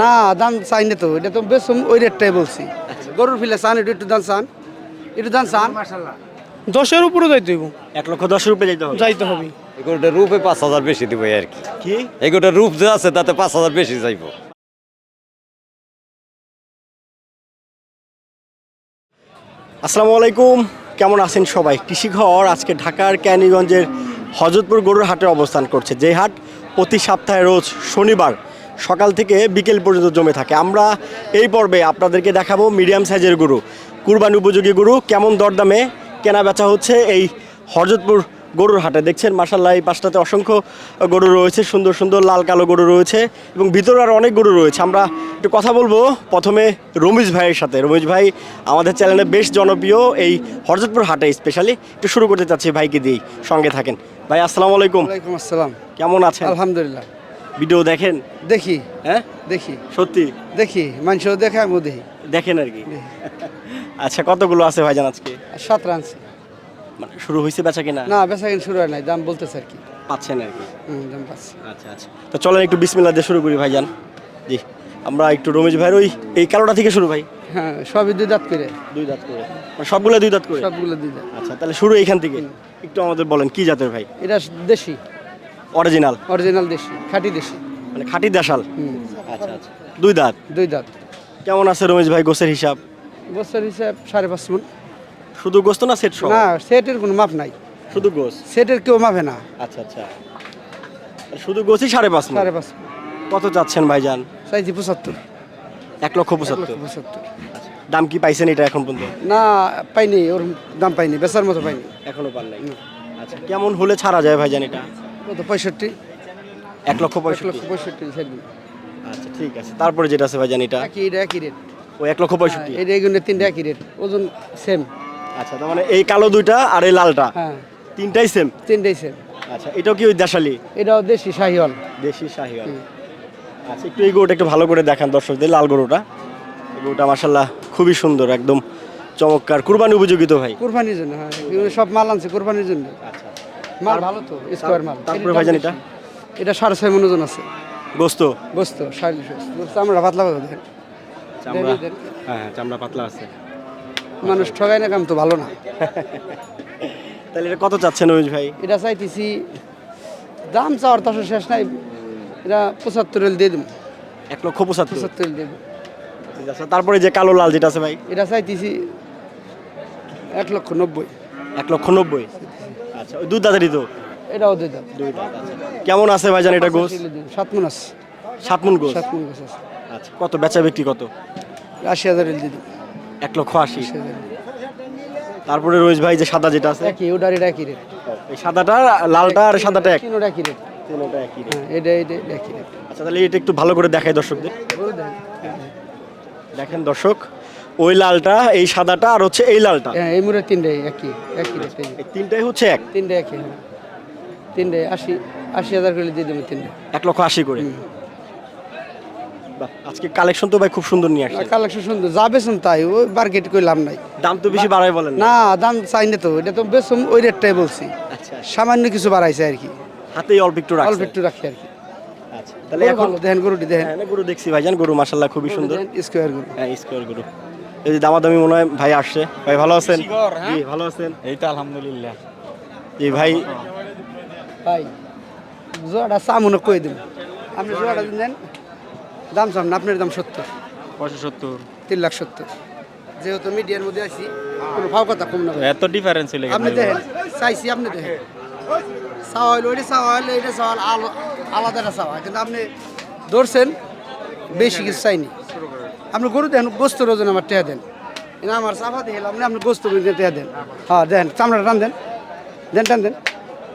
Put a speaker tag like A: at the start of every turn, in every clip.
A: না দাম চাই না তো। এটা তো বেশ ওই রেটটাই বলছি। গরুর ফিলে চান একটু একটু দাম চান। একটু দাম চান।
B: দশের উপরে যাইতে হইব।
C: এক লক্ষ দশ রুপে যাইতে হবে।
B: যাইতে হবে।
D: এগুলোটা রূপে পাঁচ হাজার বেশি দিব আর কি।
C: কি?
D: এগুলোটা রূপ যে আছে তাতে পাঁচ হাজার বেশি যাইব।
C: আসসালামু আলাইকুম। কেমন আছেন সবাই? কৃষিঘর আজকে ঢাকার ক্যানিগঞ্জের হজরতপুর গরুর হাটে অবস্থান করছে। যে হাট প্রতি সপ্তাহে রোজ শনিবার সকাল থেকে বিকেল পর্যন্ত জমে থাকে। আমরা এই পর্বে আপনাদেরকে দেখাবো মিডিয়াম সাইজের গরু। কুরবানি উপযোগী গরু কেমন দরদামে কেনা বেচা হচ্ছে এই হরজতপুর গরুর হাটে। দেখছেন মাসাল্লাহ এই পাশটাতে অসংখ্য গরু রয়েছে সুন্দর সুন্দর লাল কালো গরু রয়েছে এবং ভিতরে আর অনেক গরু রয়েছে। আমরা একটু কথা বলব প্রথমে রমেশ ভাইয়ের সাথে। রমেশ ভাই আমাদের চ্যানেলে বেশ জনপ্রিয় এই হরজতপুর হাটে স্পেশালি একটু শুরু করতে চাচ্ছি ভাইকে দিয়েই সঙ্গে থাকেন। ভাই আসসালামু আলাইকুম।
A: আসসালাম।
C: কেমন আছেন?
A: আলহামদুলিল্লাহ।
C: ভিডিও দেখেন?
A: দেখি।
C: হ্যাঁ?
A: দেখি।
C: সত্যি?
A: দেখি মানুষও দেখে আমিও দেখি।
C: দেখেন আর কি। আচ্ছা কতগুলো আছে ভাইজান আজকে?
A: সাত রানছি
C: মানে শুরু হয়েছে বেচা কিনা?
A: না বেচা কিনা শুরু হয় নাই দাম বলতেছে আর কি।
C: পাচ্ছেন আর কি?
A: হুম, দাম পাচ্ছি।
C: আচ্ছা আচ্ছা। তো চলেন একটু বিসমিল্লা দিয়ে শুরু করি ভাইজান। জি আমরা একটু রমেশ ভাইয়ের ওই এই কালোটা থেকে শুরু ভাই।
A: হ্যাঁ সবই দুই দাঁত করে।
C: দুই দাঁত করে। মানে সবগুলো দুই দাঁত করে?
A: সবগুলো দুই দাঁত।
C: আচ্ছা তাহলে শুরু এইখান থেকে। একটু আমাদের বলেন কি জাতের ভাই?
A: এটা দেশি।
C: অরিজিনাল?
A: অরিজিনাল দেশি খাঁটি দেশি।
C: মানে খাঁটি দেশাল? আচ্ছা আচ্ছা। দুই দাঁত?
A: দুই দাঁত।
C: কেমন আছে রমেশ ভাই গোসের হিসাব?
A: গোসের হিসাব সাড়ে পাঁচ মন।
C: শুধু গোস্ত না সেট সহ?
A: না সেটের কোনো মাপ নাই।
C: শুধু গোস?
A: সেটের কেউ মাপে না।
C: আচ্ছা আচ্ছা। শুধু গোসই সাড়ে পাঁচ।
A: সাড়ে পাঁচ
C: কত চাচ্ছেন ভাইজান?
A: চাইছি পঁচাত্তর।
C: এক লক্ষ পঁচাত্তর।
A: পঁচাত্তর।
C: দাম কি পাইছেন এটা এখন পর্যন্ত?
A: না পাইনি ওর দাম পাইনি বেচার মতো পাইনি।
C: এখনও পান নাই। আচ্ছা কেমন হলে ছাড়া যায় ভাইজান এটা?
A: কত পঁয়ষট্টি।
C: এক লক্ষ পঁয়ষট্টি।
A: লক্ষ পঁয়ষট্টি
C: আচ্ছা ঠিক আছে। তারপরে যেটা আছে ভাইজান এটা?
A: একই এটা একই রেট
C: ও এক লক্ষ পঁয়ষট্টি।
A: এই এগুলো তিনটা একই রেট ওজন সেম
C: আচ্ছা তার মানে এই কালো দুইটা আর এই লালটা?
A: হ্যাঁ।
C: তিনটাই সেম
A: তিনটাই সেম
C: আচ্ছা এটাও কি ওই দেশালি?
A: এটাও দেশি শাহিওয়াল।
C: দেশি শাহিওয়াল। আচ্ছা একটু এই গরুটা একটু ভালো করে দেখান দর্শকদের লাল গরুটা। এই গরুটা মাসাল্লাহ খুবই সুন্দর একদম চমৎকার। কুরবানি উপযোগী তো ভাই?
A: কুরবানির জন্য হ্যাঁ। সব মাল আনছে কুরবানির জন্য।
C: আচ্ছা।
A: মাল ভালো তো স্কোয়ার মাল।
C: তারপরে ভাইজান এটা?
A: এটা সাড়ে ছয় মন ওজন আছে।
C: গোস্ত
A: বস্তু সাড়ে বস্তু। আমরা পাতলা দেখেন।
C: চামড়া। হ্যাঁ হ্যাঁ চামড়া পাতলা আছে।
A: মানুষ ঠগায় না কাম তো ভালো না।
C: তাহলে এটা কত চাচ্ছেন রমেশ ভাই?
A: এটা চাইতেছি দাম চাওয়ার তো শেষ নাই। এটা পঁচাত্তর দিয়ে দেবো।
C: এক লক্ষ পঁচাত্তর?
A: পঁচাত্তর দিয়ে দেবো।
C: আছে তারপরে যে কালো লাল যেটা আছে ভাই?
A: এটা চাইতেছি এক লক্ষ নব্বই।
C: এক লক্ষ নব্বই? আচ্ছা দুধ দাদারই তো?
A: এটাও দিয়ে দাম
C: আচ্ছা। কেমন আছে ভাইজান এটা গোস?
A: সাত মন আছে।
C: সাত মন গোস?
A: সাত মন গোছ আছে।
C: আচ্ছা কত বেচা বিক্রি কত?
A: আশি হাজার এল দিয়ে দেবো
C: এক লক্ষ আশি। তারপরে রোজ ভাই যে সাদা যেটা আছে?
A: একই ওটার এটা একই রেট।
C: এই সাদাটা লালটা আর সাদাটা এক?
A: তিনোটা একই রেট।
C: তিনোটা একই rate।
A: হ্যাঁ এটা এটা একই রেট।
C: আচ্ছা তাহলে এটা একটু ভালো করে দেখাই দর্শকদের। দেখেন দর্শক ওই লালটা এই সাদাটা আর হচ্ছে এই লালটা?
A: হ্যাঁ এই মুড়ে তিনটাই একই একই এই
C: তিনটাই হচ্ছে এক?
A: তিনটে একই হ্যাঁ। তিনটে আশি আশি হাজার করে দিয়ে দেবো তিনটে।
C: এক লক্ষ আশি করে? বাহ, আজকে কালেকশন তো ভাই খুব সুন্দর নিয়ে আসছে।
A: কালেকশন সুন্দর যা বেসুন তাই ওই মার্কেট করে লাভ নাই।
C: দাম তো বেশি বাড়াই বলেন না।
A: না দাম চাই না তো এটা তো বেশ ওই রেটটাই বলছি।
C: আচ্ছা
A: সামান্য কিছু বাড়াইছে আর কি।
C: হাতেই অল্প একটু
A: অল্প একটু রাখি আর কি।
C: আচ্ছা তাহলে এখন
A: ভালো দেখেন গরুটি দেখেন।
C: হ্যাঁ, না, গরু দেখছি ভাইজান গরু মাশাল্লাহ খুবই সুন্দর।
A: স্কোয়ার গরু।
C: হ্যাঁ স্কোয়ার গরু। এই যে দামাদামি মনে হয় ভাই আসছে। ভাই ভালো আছেন? জি ভালো আছেন?
E: এই তো আলহামদুলিল্লাহ।
C: জি ভাই।
A: ভাই জোয়াটা সামনে কই দেব? আপনি জোয়াটা দিন দেন। দাম সামনে আপনার দাম সত্তর।
E: পঁয়ষট্টি। সত্তর
A: তিন লাখ সত্তর। যেহেতু মিডিয়ার মধ্যে আছি কোনো ভাও কথা কম না
E: এত ডিফারেন্স হলে
A: আপনি দেখেন চাইছি আপনি দেখেন। চাওয়া হইল ওইটা চাওয়া হইল এটা চাওয়া হলো, আলাদা একটা চাওয়া। কিন্তু আপনি ধরছেন বেশি কিছু চাইনি। আপনি গরু দেন গোস্ত ওজন আমার টেয়া দেন। আমার চাপা দিয়ে আপনি আপনি গোস্ত টেয়া দেন। হ্যাঁ দেন চামড়া টান দেন। দেন টান দেন।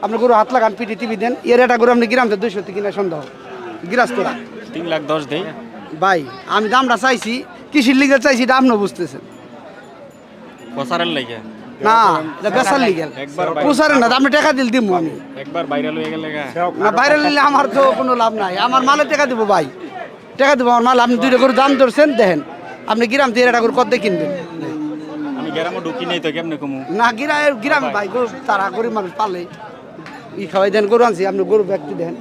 A: আপনি গরু হাত লাগান পিটি টিভি দেন। এর একটা গরু আপনি গ্রামতে দুইশো কিনা সন্দেহ। গিরাস্তরা
E: তিন লাখ দশ দেই।
A: ভাই আমি দামটা চাইছি কৃষির লিগে চাইছি এটা আপনিও বুঝতেছেন।
E: প্রচারের লাগে।
A: না না আপনি টাকা দিল দিব আমি।
E: একবার ভাইরাল হয়ে গেলে
A: না বাইরে নিলে আমার তো কোনো লাভ নাই। আমার মালে টাকা দিব ভাই। টাকা দিব আমার মাল আপনি দুইটা করে দাম ধরছেন দেখেন। আপনি গ্রাম দিয়ে এটা করে কত কিনবেন।
E: আমি গ্রামে ঢুকি নেই তো কেমনে কমু?
A: না গিরা গ্রামে ভাই গরু তারা গরিব মানুষ পালে। ই খাওয়াই দেন গরু আনছি আপনি গরু ব্যক্তি দেন।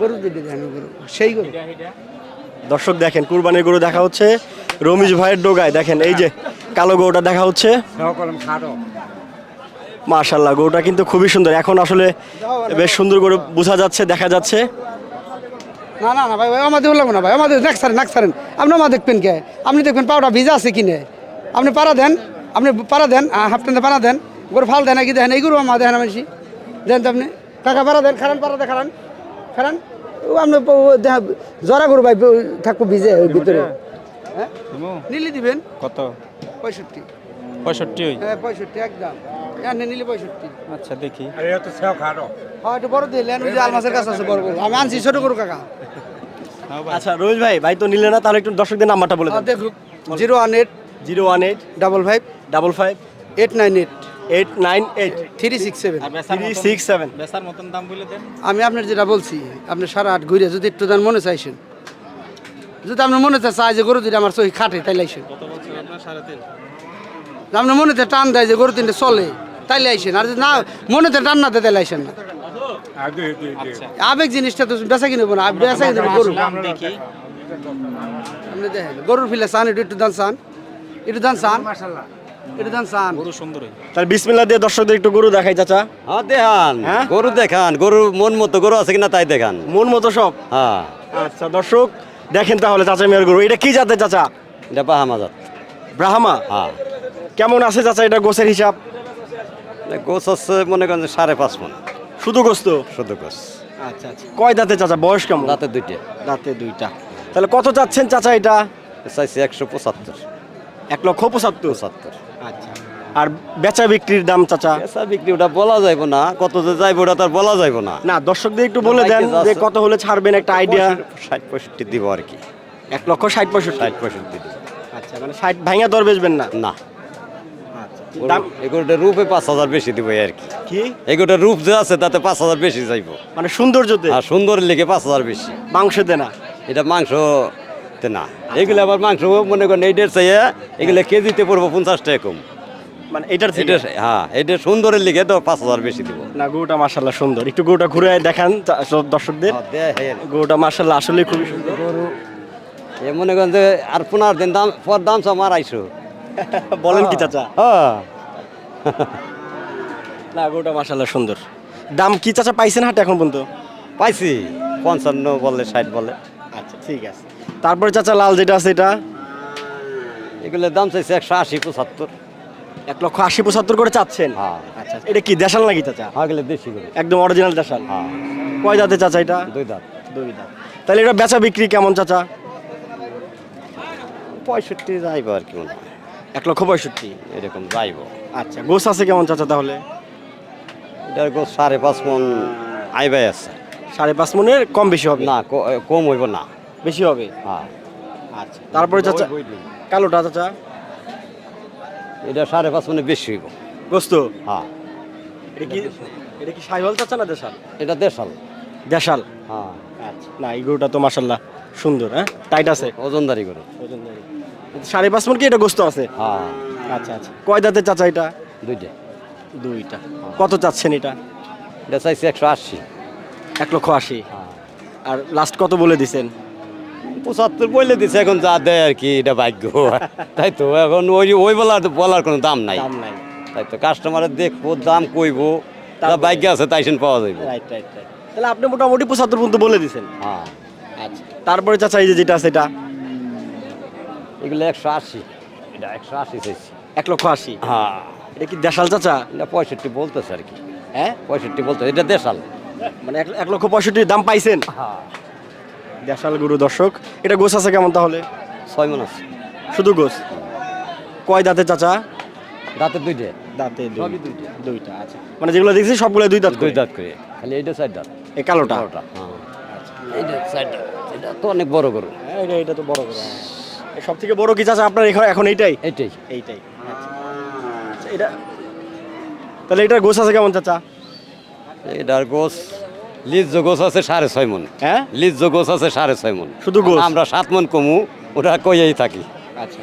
A: গরু দিতে দেন গরু সেই গরু।
C: দর্শক দেখেন কুরবানির গরু দেখা হচ্ছে। রমিজ ভাইয়ের ডোগায় দেখেন এই যে কালো গরুটা দেখা হচ্ছে। মাশাল্লাহ গরুটা কিন্তু খুবই সুন্দর। এখন আসলে বেশ সুন্দর করে বোঝা যাচ্ছে দেখা যাচ্ছে।
A: না না না ভাই ভাই আমাদের লাগবো না ভাই আমাদের নাক সারেন নাক সারেন। আপনি আমার দেখবেন কে? আপনি দেখবেন পাউডার ভিজা আছে কিনে। আপনি পাড়া দেন আপনি পাড়া দেন হাফ টেনে পাড়া দেন গরু ফাল দেন কি দেখেন এইগুলো আমার দেখেন মানুষ দেন তো আপনি। কাকা পাড়া দেন খারান পাড়া দেন খারান। খারান? ও আপনি জরা গরু ভাই থাকব ভিজে ওই ভিতরে। হ্যাঁ? নিলি দিবেন?
E: কত?
A: পঁয়ষট্টি।
E: পঁয়ষট্টি
A: হ্যাঁ পঁয়ষট্টি একদম। এনে নিলে পঁয়ষট্টি।
E: আচ্ছা দেখি।
A: হ্যাঁ একটু বড় দিলে ওই যে আলমাসের কাছে আছে বড় গরু আমি আনছি ছোট গরু কাকা।
C: আচ্ছা রমিজ ভাই ভাই তো নিলে না তাহলে একটু দর্শকদের নাম্বারটা বলে
A: হ্যাঁ,
C: দেন।
A: দেখুক। Zero one eight
C: zero one eight
A: double five
C: double five
A: eight nine eight
C: eight nine eight.
A: Three six seven.
C: Three six seven.
E: বেচার মতন দাম বলে দেন।
A: আমি আপনার যেটা বলছি আপনি সারা আট ঘুরে যদি একটু দান মনে চাইছেন। যদি আপনার মনে চায় যে গরু দিলে আমার সহি খাটে
E: কত বলছো আপনার? তিন।
A: টান দেয় যে গরু তিনটে চলে তাইলে আইসেন। আর যদি না মনেতে টান না দেয় তাইলে আইসেন না।
E: আচ্ছা
A: আবেগ জিনিসটা তো বেচা কিনবো না বেচা কিনবো গরু। আপনি দেখেন গরুর ফিলে চান একটু একটু দান চান। একটু দান চান। একটু দান চান।
E: গরু সুন্দরই।
C: তাহলে বিসমিল্লা দিয়ে দর্শকদের একটু গরু দেখাই চাচা।
D: হ্যাঁ দেখান।
C: হ্যাঁ?
D: গরু দেখান। গরু মন মতো গরু আছে কিনা তাই দেখান।
C: মন মতো সব?
D: হ্যাঁ।
C: আচ্ছা দর্শক দেখেন তাহলে চাচা মেয়ের গরু। এটা কি জাতের চাচা?
D: এটা বাহামা জাত।
C: ব্রাহ্মা?
D: হ্যাঁ।
C: কেমন আছে চাচা এটা গোছের হিসাব?
D: এটা গোছ আছে মনে করেন যে সাড়ে পাঁচ মন।
C: শুধু গোস্ত
D: শুধু গোছ
C: আচ্ছা আচ্ছা। কয় দাঁতে চাচা? বয়স কেমন?
D: রাতে দুইটা।
C: দাঁতে দুইটা। তাহলে কত চাচ্ছেন চাচা এটা?
D: চাইছি একশো পঁচাত্তর।
C: এক লক্ষ পঁচাত্তর?
D: পঁচাত্তর।
C: আচ্ছা। আর বেচা বিক্রির দাম চাচা?
D: পেশা বিক্রি ওটা বলা যাইব না। কত যে যাইব ওটা তার বলা যাইব না।
C: না দর্শকদের একটু বলে দেন যে কত হলে ছাড়বেন একটা আইডিয়া
D: ষাট পঁয়ষট্টি দিব আর কি।
C: এক লক্ষ ষাট পঁয়ষট্টি।
D: ষাট পঁয়ষট্টি দিব।
C: আচ্ছা মানে ষাট ভাঙা দর বেচবেন না?
D: না।
C: দাম
D: এগুলোটা রূপে পাঁচ হাজার বেশি দিব আর কি।
C: কি?
D: এগুলোটা রূপ যে আছে তাতে পাঁচ হাজার বেশি যাইব
C: মানে সৌন্দর্যতে?
D: আর সুন্দর লেগে পাঁচ হাজার বেশি।
C: মাংসতে না?
D: এটা মাংস না। এগুলো আবার মাংস মনে করেন এইটার চাইয়া এগুলো কেজিতে পড়ব পঞ্চাশ টাকা কম।
C: মানে এটার
D: এটা হ্যাঁ এটা সুন্দরের লিগে তো পাঁচ হাজার বেশি দিব।
C: না গরুটা মার্শাল্লাহ সুন্দর। একটু গরুটা ঘুরে দেখান দর্শকদের। গরুটা মার্শাল্লাহ আসলে খুবই সুন্দর।
D: এ মনে করেন যে আর পনেরো দিন দাম পর দাম সব আইসো
C: বলেন কি চাচা?
D: হ্যাঁ।
C: না গরুটা মার্শাল্লাহ সুন্দর। দাম কি চাচা পাইছেন হাটে এখন পর্যন্ত?
D: পাইছি পঞ্চান্ন বলে ষাট বলে।
C: আচ্ছা ঠিক আছে। তারপরে চাচা লাল যেটা আছে এটা?
D: এগুলোর দাম চাইছে একশো আশি পঁচাত্তর।
C: এক লক্ষ আশি পঁচাত্তর করে চাচ্ছেন?
D: হ্যাঁ।
C: আচ্ছা এটা কি দেশাল নাকি চাচা?
D: হ্যাঁ গেলে দেশি করে
C: একদম অরিজিনাল দেশাল।
D: হ্যাঁ।
C: কয় দাঁতে চাচা এটা?
D: দুই দাঁত।
C: দুই দাঁত। তাহলে এটা বেচা বিক্রি কেমন চাচা?
D: পঁয়ষট্টি যাইব আর কি মনে হয়।
C: এক লক্ষ পঁয়ষট্টি।
D: এরকম যাইব।
C: আচ্ছা গোস আছে কেমন চাচা তাহলে?
D: এটার গোছ সাড়ে পাঁচ মন আইবাই আছে।
C: সাড়ে পাঁচ মনের কম বেশি হবে?
D: না ক- কম হইব না।
C: বেশি হবে?
D: হ্যাঁ।
C: আচ্ছা তারপরে চাচা কালোটা চাচা?
D: এটা সাড়ে পাঁচ মনে বেশি হইব।
C: গোস্ত?
D: হ্যাঁ।
C: এটা কি এটা কি সাইহল চাচা না দেশাল?
D: এটা দেশাল।
C: দেশাল?
D: হ্যাঁ।
C: আচ্ছা না এই গরুটা তো মাসাল্লাহ সুন্দর হ্যাঁ? টাইট আছে?
D: ওজনদারি করে
C: সাড়ে পাঁচ মন কি এটা গোস্ত আছে?
D: হ্যাঁ।
C: আচ্ছা আচ্ছা। কয় দাঁতে চাচা এটা?
D: দুইটা।
C: দুইটা। কত চাচ্ছেন এটা?
D: এটা চাইছি একশো আশি।
C: এক লক্ষ আশি।
D: হ্যাঁ।
C: আর লাস্ট কত বলে দিছেন?
D: পঁচাত্তর বলে দিছে এখন যা দেয় আর কি এটা ভাগ্য। তাই তো এখন ওই ওই বলার বলার কোনো দাম নাই।
C: দাম নাই।
D: তাই তো কাস্টমারের দেখব দাম কইবো তা
C: তারপরে-
D: ভাগ্য আছে তাইছেন পাওয়া যাইব।
C: রাইট রাইট রাইট তাহলে আপনি মোটামুটি পঁচাত্তর পর্যন্ত বলে দিছেন।
D: হ্যাঁ।
C: আচ্ছা। তারপরে চাচা এই যে যেটা আছে এটা?
D: এগুলো একশো আশি। এটা একশো আশি চাইছি।
C: এক লক্ষ আশি?
D: হ্যাঁ।
C: এটা কি দেশাল চাচা?
D: এটা পঁয়ষট্টি বলতেছে আর কি।
C: হ্যাঁ
D: পঁয়ষট্টি বলতে এটা দেশাল।
C: মানে এক- লক্ষ পঁয়ষট্টির দাম পাইছেন?
D: হ্যাঁ।
C: দেশাল গুরু দর্শক এটা গোস আছে কেমন তাহলে?
D: ছয় মন আছে।
C: শুধু গোস কয় দাঁতে চাচা?
D: দাঁতের দুইটা।
C: দাঁতে
D: দুইটা।
C: দুইটা আচ্ছা। মানে যেগুলো দেখছি সবগুলো দুই দাঁত
D: দুই দাঁত করে। খালি এইটা চার দাঁত।
C: এই কালোটা?
D: বারোটা হ্যাঁ। এইটা চার দাঁত। এটা তো অনেক বড় গরু।
C: হ্যাঁ, এটা এটা তো বড় করে সব থেকে বড় কি চাচা আপনার এখন এখন এইটাই?
D: এইটাই।
C: এইটাই। আচ্ছা এটা তাহলে এটার গোস আছে কেমন চাচা?
D: এটার গোছ লিজ গোছ আছে সাড়ে ছয় মন।
C: হ্যাঁ?
D: লিজ গোছ আছে সাড়ে ছয় মন।
C: শুধু গোছ?
D: আমরা সাত মন কমু ওটা কইয়াই থাকি।
C: আচ্ছা।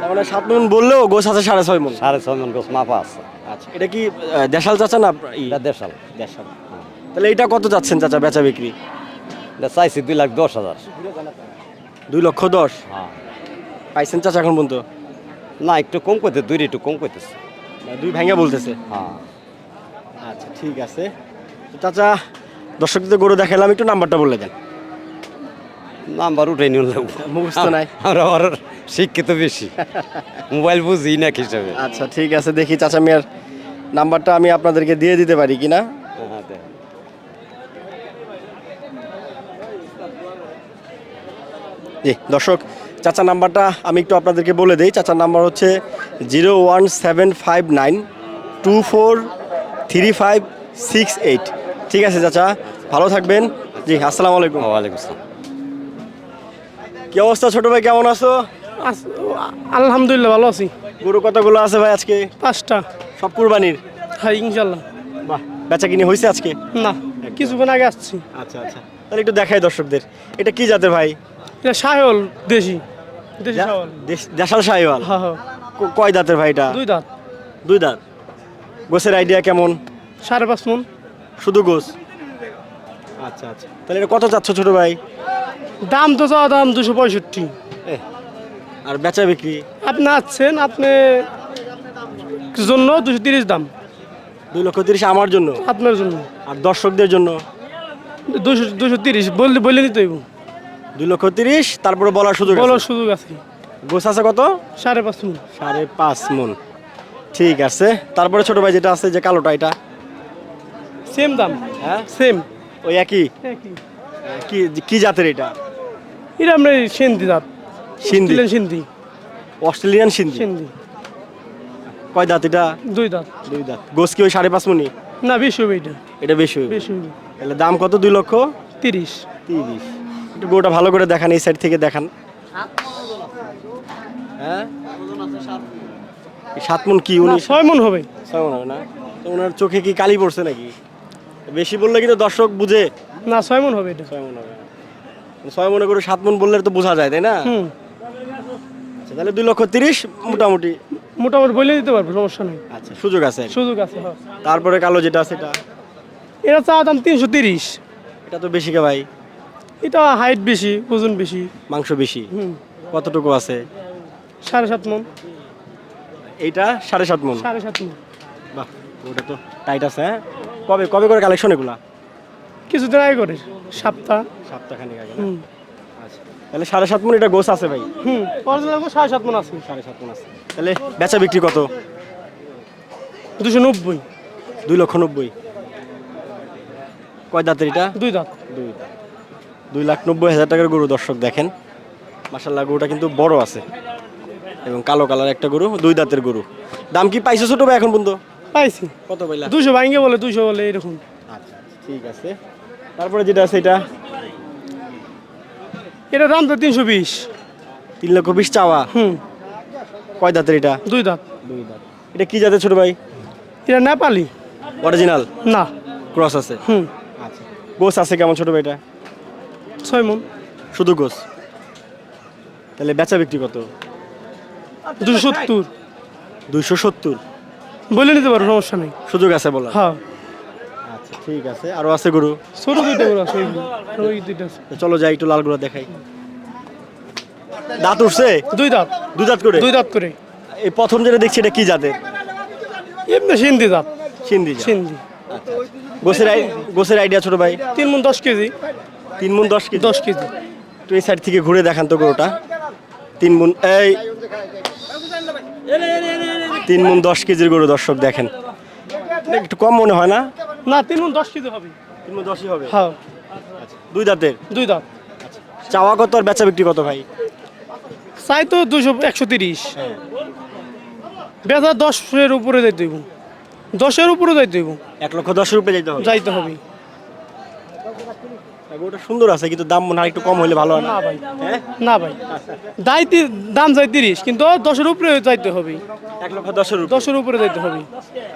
C: তার মানে সাত মন বললেও গোস আছে সাড়ে ছয় মন।
D: সাড়ে ছয় মন গোছ মাপা আছে।
C: আচ্ছা এটা কি দেশাল চাচা না?
D: এটা দেশাল।
C: দেশাল। তাহলে এটা কত যাচ্ছেন চাচা বেচা বিক্রি?
D: এটা চাইছি দুই লাখ দশ হাজার।
C: দুই লক্ষ দশ।
D: হ্যাঁ।
C: পাইছেন চাচা এখন পর্যন্ত?
D: না একটু কম করতে দুই একটু কম করতেছে
C: দুই ভেঙে বলতেছে।
D: হ্যাঁ।
C: আচ্ছা ঠিক আছে। তো চাচা দর্শকদের গরু দেখালাম একটু নাম্বারটা বলে দেন।
D: নাম্বার উঠাই নিয়ে
C: মুখস্থ নাই।
D: আমরা আর শিক্ষিত বেশি। মোবাইল বুঝি না হিসাবে।
C: আচ্ছা ঠিক আছে দেখি চাচা মিয়ার নাম্বারটা আমি আপনাদেরকে দিয়ে দিতে পারি কিনা।
D: হ্যাঁ,
C: জি দর্শক চাচা নাম্বারটা আমি একটু আপনাদেরকে বলে দিই। চাচার নাম্বার হচ্ছে zero one seven five nine two four three five six eight. ঠিক আছে চাচা ভালো থাকবেন। জি আসসালামু আলাইকুম।
D: ওয়ালাইকুম আসসালাম।
C: কি অবস্থা ছোট ভাই কেমন আছো?
B: আলহামদুলিল্লাহ ভালো আছি।
C: গরু কতগুলো আছে ভাই আজকে?
B: পাঁচটা।
C: সব কুরবানির?
B: হ্যাঁ ইনশাল্লাহ
C: বাহ বেচা কিনে হয়েছে আজকে?
B: না কিছুক্ষণ আগে আসছি।
C: আচ্ছা আচ্ছা। তাহলে একটু দেখাই দর্শকদের। এটা কি জাতের ভাই?
B: এটা সাহেল দেশি। দেশি সাহেল
C: দেশ- দেশাল শাহিওয়াল?
B: হ্যাঁ হ্যাঁ।
C: কয় দাঁতের ভাই এটা?
B: দুই দাঁত।
C: দুই দাঁত? গোসের আইডিয়া কেমন?
B: সাড়ে পাঁচ মন।
C: শুধু গোস আচ্ছা আচ্ছা। তাহলে এটা কত চাচ্ছ ছোট ভাই?
B: দাম তো চাওয়া দাম দুশো পঁয়ষট্টি।
C: আর বেচা বিক্রি?
B: আপনি আসছেন আপনি জন্য দুশো তিরিশ দাম।
C: দুই লক্ষ তিরিশ আমার জন্য?
B: আপনার জন্য।
C: আর দর্শকদের জন্য?
B: দুশো দুশো তিরিশ বললে বলে হইব।
C: দুই লক্ষ তিরিশ তারপরে বলার সুযোগ।
B: বলার সুযোগ আছে।
C: গোস আছে কত?
B: সাড়ে পাঁচ মন।
C: সাড়ে পাঁচ মন। ঠিক আছে। তারপরে ছোট ভাই যেটা আছে যে কালোটা এটা?
B: সেম দাম।
C: হ্যাঁ?
B: সেম
C: ওই একই? কি কি জাতের এটা?
B: এটা আমরা সিন্ধি দাঁত
C: সিন্ধি?
B: সিন্ধি।
C: অস্ট্রেলিয়ান সিন্ধি?
B: সিন্ধি।
C: কয় দাঁত এটা?
B: দুই দাঁত।
C: দুই দাঁত। গোস কি ওই সাড়ে পাঁচ মনি
B: না বেশি হবে এটা।
C: এটা বেশি হইবে।
B: বেশি হবে।
C: তাহলে দাম কত? দুই লক্ষ?
B: তিরিশ।
C: তিরিশ। একটু গোটা ভালো করে দেখান এই সাইড থেকে দেখান। হ্যাঁ? সাত মন কি উনি?
B: ছয় মন হবে।
C: ছয় মন হবে না? তো ওনার চোখে কি কালি পড়ছে নাকি? বেশি বললে কিন্তু দর্শক বুঝে।
B: না ছয় মন হবে এটা।
C: ছয় মন হবে। ছয় মনে করে সাত মন বললে তো বোঝা যায় তাই না? আচ্ছা, তাহলে দুই লক্ষ তিরিশ মোটামুটি।
B: মোটামুটি বলে দিতে পারব সমস্যা নেই।
C: আচ্ছা সুযোগ আছে
B: সুযোগ আছে হ্যাঁ।
C: তারপরে কালো যেটা আছে এটা
B: এটা চাওয়া দাম তিনশো তিরিশ।
C: এটা তো বেশি কে ভাই?
B: এটা হাইট বেশি ওজন বেশি।
C: মাংস বেশি।
B: হুম।
C: কতটুকু আছে?
B: সাড়ে সাত মন।
C: এইটা সাড়ে সাত মন।
B: সাড়ে সাত মন।
C: বাহ ওটা তো টাইট আছে হ্যাঁ? কবে কবে করে কালেকশন এগুলা?
B: কিছুদিন আগে করে সপ্তাহ
C: সপ্তাহখানিক আগে আচ্ছা তাহলে সাড়ে সাত মন এটা গোস আছে ভাই?
B: হুম অরিজিনাল সাড়ে সাত মন আছে।
C: সাড়ে সাত মন আছে। তাহলে বেচা বিক্রি কত?
B: দুশো নব্বই।
C: দুই লক্ষ নব্বই। কয় দাঁতের এটা?
B: দুই দাঁত।
C: দুই দাঁত। দুই লাখ নব্বই হাজার টাকার গরু দর্শক দেখেন। মাসাল্লাহ গরুটা কিন্তু বড় আছে। এবং কালো কালার একটা গরু দুই দাঁতের গরু। দাম কি পাইছো ছোট ভাই এখন পর্যন্ত?
B: পাইছি।
C: কত পাইলা
B: দুশো ভাঙ্গে বলে দুশো বলে এরকম।
C: আচ্ছা ঠিক আছে। তারপরে যেটা আছে এটা?
B: এটা দাম তো তিনশো বিশ।
C: তিন লক্ষ বিশ চাওয়া।
B: হুম।
C: কয় দাঁতের এটা?
B: দুই দাঁত।
C: দুই দাঁত। এটা কি জাতের ছোট ভাই?
B: এটা নেপালি।
C: অরিজিনাল
B: না।
C: ক্রস আছে?
B: হুম।
C: আচ্ছা। গোস আছে কেমন ছোট ভাই এটা?
B: ছয় মন।
C: শুধু গোস? তাহলে বেচা বিক্রি কত?
B: দুশো সত্তর।
C: দুইশো সত্তর।
B: বলে নিতে পারো সমস্যা নেই।
C: সুযোগ আছে বলা
B: হ্যাঁ।
C: আচ্ছা ঠিক আছে। আরও আছে গরু?
B: ছোট দুইটা করে আছে ওই দুইটা
C: চলো যাই একটু লাল গরু দেখাই। দাঁত উঠছে?
B: দুই দাঁত।
C: দু দাঁত করে?
B: দুই দাঁত করে।
C: এই প্রথম যেটা দেখছি এটা কি জাতের?
B: এমনি সিন্ধি দাঁত
C: সিন্ধি জাত।
B: সিন্ধি।
C: গোসের আই গোসের আইডিয়া ছোট ভাই।
B: তিন মন দশ কেজি।
C: তিন মুন দশ কেজি?
B: দশ কেজি।
C: একটু এই সাইড থেকে ঘুরে দেখান তো গরুটা। তিন মুন এই। তিন মুন দশ কেজির গরু দর্শক দেখেন। একটু কম মনে হয় না?
B: না তিন মন দশ কেজি হবে।
C: তিন মুন দশই হবে?
B: হ্যাঁ।
C: দুই দাঁতের?
B: দুই দাঁত।
C: চাওয়া কত আর বেচা বিক্রি কত ভাই?
B: চাই তো দুশো একশো তিরিশ। বেচা দশের উপরে যাইতে হইব। দশের উপরে যাইতে হইব।
C: এক লক্ষ দশ রুপে যেতে হবে?
B: যাইতে হবে।
C: গরুটা সুন্দর আছে কিন্তু দাম মনে হয় একটু কম হলে ভালো হয় না?
B: ভাই।
C: হ্যাঁ?
B: না ভাই। দাই দাম যাই তিরিশ কিন্তু দশের উপরে যাইতে হবে।
C: এক লক্ষ দশের
B: দশের উপরে যাইতে হবে।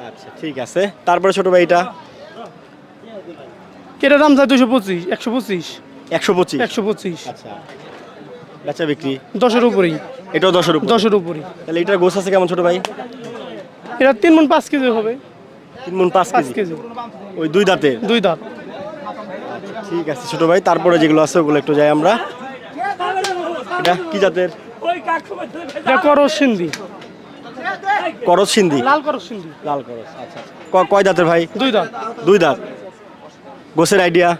C: আচ্ছা ঠিক আছে। তারপরে ছোট ভাই এটা
B: কেটে দাম যায় দুশো পঁচিশ একশো পঁচিশ।
C: একশো পঁচিশ?
B: একশো পঁচিশ।
C: আচ্ছা। বেচা বিক্রি?
B: দশের উপরেই।
C: এটাও দশের উপর?
B: দশের উপরেই
C: তাহলে এটার গোছ আছে কেমন ছোট ভাই?
B: এটা তিন মন পাঁচ কেজি হবে।
C: তিন মন পাঁচ কেজি? ওই দুই দাঁতে
B: দুই দাঁত।
C: ঠিক আছে ছোট ভাই তারপরে যেগুলো আছে ওগুলো একটু যাই আমরা। এটা কি জাতের?
B: এটা করস সিন্ধি
C: করস সিন্ধি
B: লাল করস সিন্ধি
C: লাল করস আচ্ছা কয় দাঁতের ভাই?
B: দুই দাঁত।
C: দুই দাঁত। গোসের আইডিয়া?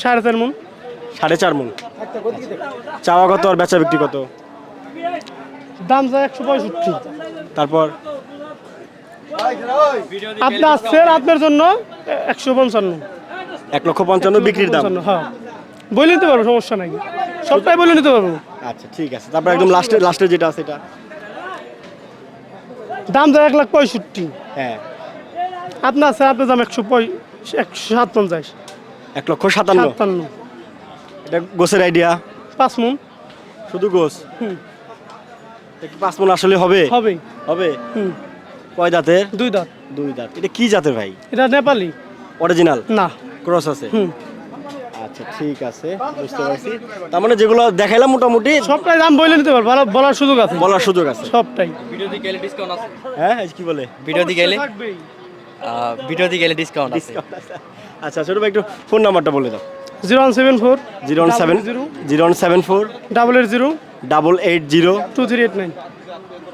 B: সাড়ে চার মন।
C: সাড়ে চার মন। চাওয়া কত আর বেচা বিক্রি কত?
B: দাম যায় একশো পঁয়ষট্টি।
C: তারপর?
B: আপনি আসছেন আপনার জন্য একশো পঞ্চান্ন।
C: এক লক্ষ পঞ্চান্ন বিক্রির দাম।
B: হ্যাঁ। বলে নিতে পারব সমস্যা নাই। সবটাই বলে নিতে পারব।
C: আচ্ছা ঠিক আছে। তারপর একদম লাস্টে লাস্টে যেটা আছে এটা।
B: দাম যায় এক লাখ পঁয়ষট্টি।
C: হ্যাঁ।
B: আপনার আছে আপনার দাম একশো পঁয় একশো সাত পঞ্চাশ
C: এক লক্ষ সাতান্ন।
B: সাতান্ন।
C: এটা গোসের আইডিয়া
B: পাঁচ মন।
C: শুধু গোস
B: হুম।
C: পাঁচ মন আসলে হবে?
B: হবে।
C: হবে?
B: হুম।
C: কয় দাঁতের?
B: দুই দাঁত।
C: দুই দাঁত। এটা কি জাতের ভাই?
B: এটা নেপালি।
C: অরিজিনাল
B: না।
C: ক্রস আছে? আচ্ছা ঠিক আছে বুঝতে পারছি। তার মানে যেগুলো দেখাইলাম মোটামুটি
B: সবটাই দাম বলে নিতে পারব ভালো বলার সুযোগ আছে।
C: বলার সুযোগ আছে।
B: সবটাই।
F: ভিডিও দিয়ে গেলে ডিসকাউন্ট আছে।
C: হ্যাঁ কি বলে?
F: ভিডিও দিয়ে গেলে? ভিডিও দিয়ে গেলে ডিসকাউন্ট আছে।
C: আচ্ছা ছোট ভাই একটু ফোন নাম্বারটা বলে দাও।
B: Zero one seven four
C: zero one seven
B: zero
C: zero one seven four
B: double eight zero
C: double eight zero
B: two three eight nine.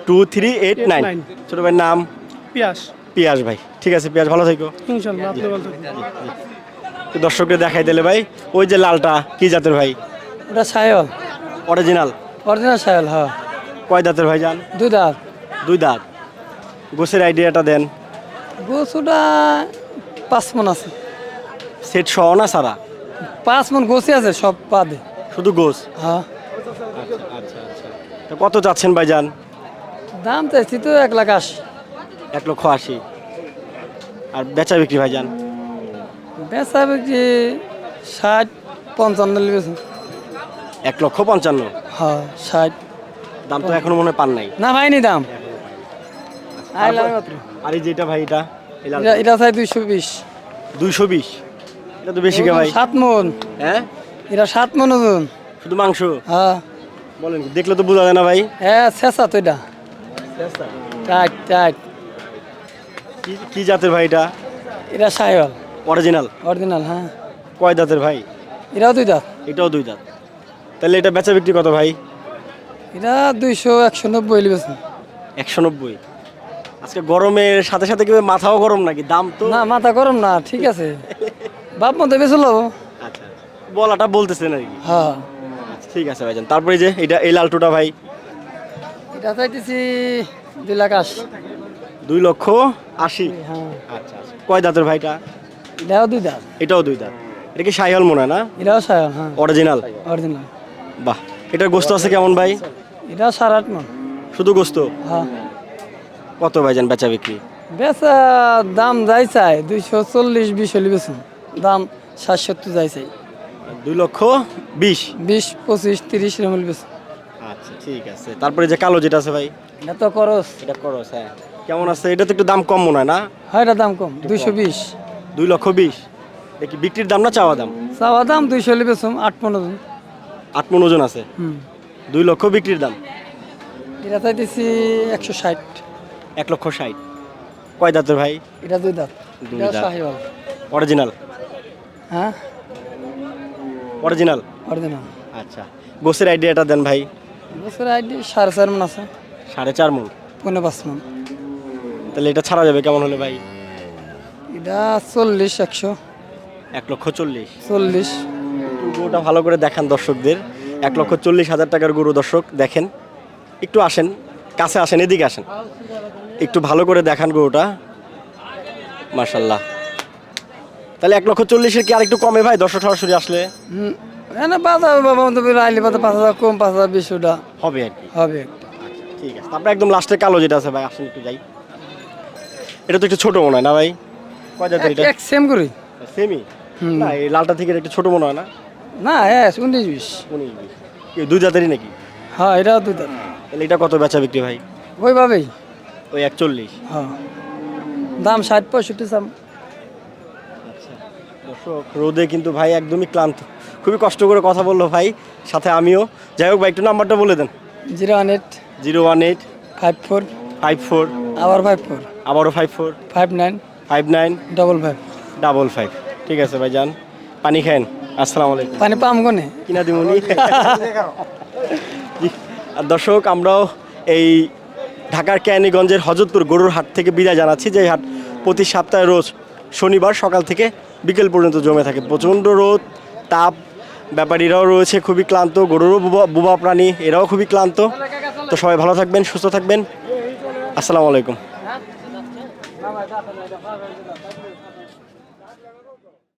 C: Two three eight nine. ছোট ভাইয়ের নাম?
B: পিয়াস।
C: পিয়াস ভাই। ঠিক আছে পিয়াস ভালো থাকো।
B: ইনশাল্লাহ আপনি বলতে
C: একটু দর্শককে দেখাই দিলে ভাই ওই যে লালটা কি জাতের ভাই?
G: ওটা সায়ল।
C: অরিজিনাল
G: অরিজিনাল সায়ল হ্যাঁ।
C: কয় দাঁতের ভাই যান
G: দুই দাঁত।
C: দুই দাঁত। গোসের আইডিয়াটা দেন।
G: গোসুটা পাঁচ মন আছে।
C: সেট সহ না সারা?
G: পাঁচ মন গোসি আছে সব বাদে।
C: শুধু গোস
G: হ্যাঁ।
C: তো কত চাচ্ছেন ভাই যান
G: দাম চাইছি তো এক লাখ আশি।
C: এক লক্ষ আশি। আর বেচা বিক্রি ভাই যান
G: বেচা বিক্রি ষাট পঞ্চান্ন লিখেছে
C: এক লক্ষ পঞ্চান্ন?
G: হ্যাঁ ষাট।
C: দাম তো এখনও মনে পান নাই।
G: না ভাইনি দাম।
C: আর এই যেটা ভাই এটা
G: এটা চাই দুইশো বিশ।
C: দুইশো বিশ? এটা তো বেশি কে ভাই?
G: সাত মন।
C: হ্যাঁ?
G: এটা সাত মন ওজন।
C: শুধু মাংস?
G: হ্যাঁ।
C: বলেন? দেখলে তো বোঝা যায় না ভাই।
G: হ্যাঁ শেষা তো এটা। Tight tight.
C: কি কি জাতের ভাই এটা?
G: এটা সায়ল
C: অরিজিনাল
G: অরিজিনাল হ্যাঁ।
C: কয় দাঁতের ভাই?
G: এটাও দুই দাঁত।
C: এটাও দুই দাঁত। তাহলে এটা বেচা বিক্রি কত ভাই?
G: এটা দুইশো একশো নব্বই লিখেছে
C: একশো নব্বই। আজকে গরমের সাথে সাথে কি মাথাও গরম নাকি? দাম তো
G: না মাথা গরম না ঠিক আছে। বাপ মতো বেশি লব।
C: আচ্ছা বলাটা বলতেছেন আর কি।
G: হ্যাঁ।
C: আচ্ছা, ঠিক আছে ভাইজান। তারপরে যে এটা এই লালটুটা ভাই?
G: এটা চাইতেছি দুই লাখ আশি।
C: দুই লক্ষ আশি।
G: হ্যাঁ।
C: আচ্ছা আচ্ছা। কয় দাঁতের ভাইটা?
G: এটাও দুই দাঁত।
C: এটাও দুই দাঁত। এটা কি সাইহল মনে হয় না?
G: এটাও সায়ন হ্যাঁ।
C: অরিজিনাল
G: অরিজিনাল
C: বাহ। এটার গোস্ত আছে কেমন ভাই?
G: এটাও সাড়ে আট মন।
C: শুধু গোস্ত?
G: হ্যাঁ।
C: কত ভাইজান বেচা বিক্রি?
G: বেচা দাম যাই চাই দুইশো চল্লিশ বিশ হলি বেচুন। দাম ষাট সত্তর যাই চাই।
C: দুই লক্ষ বিশ?
G: বিশ পঁচিশ তিরিশ রেমল বেচুন।
C: আচ্ছা ঠিক আছে। তারপরে যে কালো যেটা আছে ভাই?
G: এটা তো খরচ
C: এটা করস হ্যাঁ। কেমন আছে? এটা তো একটু দাম কম মনে হয় না?
G: হ্যাঁ এটা দাম কম। দুইশো বিশ।
C: দুই লক্ষ বিশ। দেখি বিক্রির দাম না চাওয়া দাম?
G: চাওয়া দাম দুইশো বেচুন আট পনেরো
C: আট মন ওজন আছে। দুই লক্ষ বিক্রির দাম?
G: এটা চাইতেছি একশো ষাট।
C: এক লক্ষ ষাট। কয় দাঁতের ভাই?
G: এটা দুই দাঁত।
C: দুই দাঁত। অরিজিনাল?
G: হ্যাঁ?
C: অরিজিনাল?
G: অরিজিনাল।
C: আচ্ছা। গোসের আইডিয়াটা দেন ভাই।
G: বছর আইডি সাড়ে চার মন আছে।
C: সাড়ে চার মন।
G: পনেরো পাঁচ মন।
C: তাহলে এটা ছাড়া যাবে কেমন হলে ভাই?
G: এটা চল্লিশ একশো।
C: এক লক্ষ চল্লিশ।
G: চল্লিশ।
C: গরুটা ভালো করে দেখান দর্শকদের। এক লক্ষ চল্লিশ হাজার টাকার গরু দর্শক দেখেন। একটু আসেন কাছে আসেন এদিকে আসেন। একটু ভালো করে দেখান গরুটা। মার্শাল্লাহ তাহলে এক লক্ষ চল্লিশের কি আর একটু কমে ভাই দর্শক সরাসরি আসলে?
G: না পাঁচ হাজার বাবা আইলে পাতা পাঁচ হাজার কম পাঁচ হাজার বিশ ওটা।
C: হবে আর কি।
G: হবে।
C: ঠিক আছে। তারপরে একদম লাস্টে কালো যেটা আছে ভাই আসেন একটু যাই। এটা তো একটু ছোট মনে হয় না ভাই? কয় জাতের এটা?
G: এক সেম করি
C: সেমি। না এই লালটা থেকে একটু ছোট মনে হয় না?
G: না হ্যাঁ উনিশ বিশ।
C: উনিশ বিশ। দুই জাতেরই নাকি?
G: হ্যাঁ এটাও দুই দাঁত
C: তাহলে এটা কত বেচা বিক্রি ভাই?
G: ওইভাবেই।
C: ওই একচল্লিশ।
G: হ্যাঁ। দাম ষাট পঁয়ষট্টি দাম
C: দর্শক রোদে কিন্তু ভাই একদমই ক্লান্ত। খুবই কষ্ট করে কথা বলল ভাই সাথে আমিও। যাই হোক ভাই একটু নাম্বারটা বলে দেন।
G: Zero one eight.
C: Zero one eight
G: five four.
C: Five four.
G: আবার ফাইভ ফোর।
C: আবারও five four.
G: Five nine.
C: Five nine?
G: Double five
C: double five ঠিক আছে ভাই যান পানি খায়েন। আসসালামু আলাইকুম।
G: পানি পাম কোনে?
C: কিনা দিমুনি দর্শক আমরাও এই ঢাকার ক্যানিগঞ্জের হজরতপুর গরুর হাট থেকে বিদায় জানাচ্ছি যে হাট প্রতি সপ্তাহে রোজ শনিবার সকাল থেকে বিকেল পর্যন্ত জমে থাকে। প্রচণ্ড রোদ তাপ ব্যাপারীরাও রয়েছে খুবই ক্লান্ত গরুরও বুবা প্রাণী এরাও খুবই ক্লান্ত। তো সবাই ভালো থাকবেন সুস্থ থাকবেন। আসসালামু আলাইকুম। Ich habe leider Fahrräder.